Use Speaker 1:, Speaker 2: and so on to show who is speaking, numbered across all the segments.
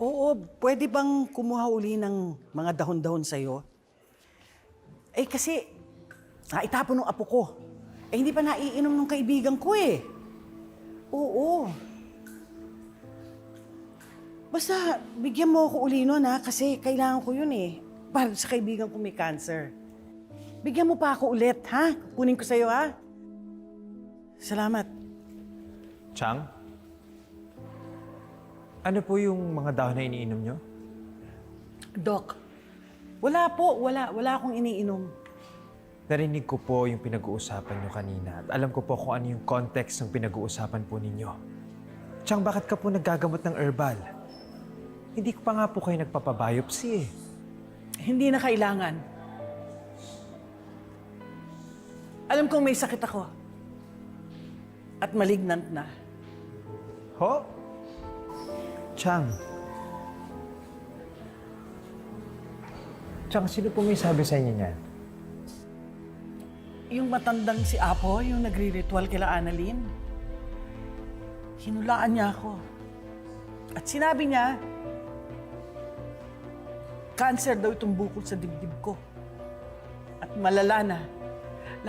Speaker 1: Oo, pwede bang kumuha uli ng mga dahon-dahon sa'yo? Eh kasi, naitapon ng apo ko. Eh hindi pa naiinom ng kaibigan ko eh. Oo. Basta, bigyan mo ako uli nun ha, kasi kailangan ko yun eh. Para sa kaibigan ko may cancer. Bigyan mo pa ako ulit, ha? Kunin ko sa'yo, ha? Salamat.
Speaker 2: Chang? Ano po yung mga dahon na iniinom nyo?
Speaker 1: Doc, wala po, wala. Wala akong iniinom.
Speaker 2: Narinig ko po yung pinag-uusapan nyo kanina at alam ko po kung ano yung context ng pinag-uusapan po ninyo. Chang, bakit ka po naggagamot ng herbal? Hindi ko pa nga po kayo nagpapabiopsy eh.
Speaker 1: Hindi na kailangan. Alam kong may sakit ako. At malignant na.
Speaker 2: Ho? Chang. Chang, sino po may sabi sa inyo niyan?
Speaker 1: Yung matandang si Apo, yung nagri-ritual kila Annalyn, hinulaan niya ako. At sinabi niya, cancer daw itong bukol sa dibdib ko. At malala na.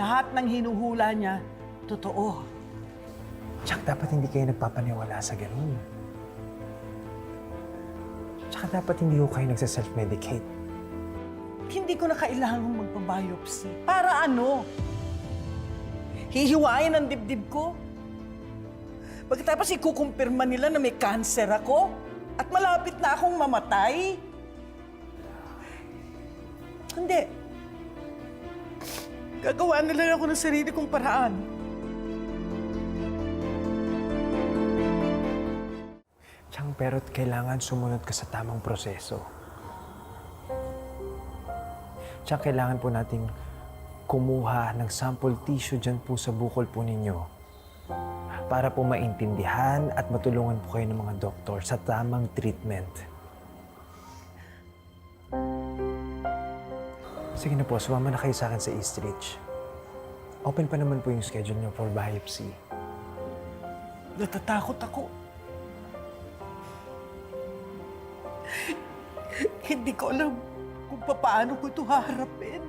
Speaker 1: Lahat ng hinuhula niya, totoo.
Speaker 2: Chang, dapat hindi kayo nagpapaniwala sa ganun. Tsaka dapat hindi ko kayo nagsa-self-medicate.
Speaker 1: Hindi ko na kailangang magpa-biopsy. Para ano? Hihiwain ang dibdib ko? Pagkatapos ikukumpirma nila na may cancer ako at malapit na akong mamatay? Hindi. Gagawa na lang ako ng sarili kong paraan.
Speaker 2: Chang, pero kailangan sumunod ka sa tamang proseso. Tsaka kailangan po nating kumuha ng sample tissue dyan po sa bukol po ninyo para po maintindihan at matulungan po kayo ng mga doktor sa tamang treatment. Sige na po, sumama na kayo sa akin sa East Ridge. Open pa naman po yung schedule niyo for biopsy.
Speaker 1: Natatakot ako. Hindi ko alam kung paano ko ito haharapin.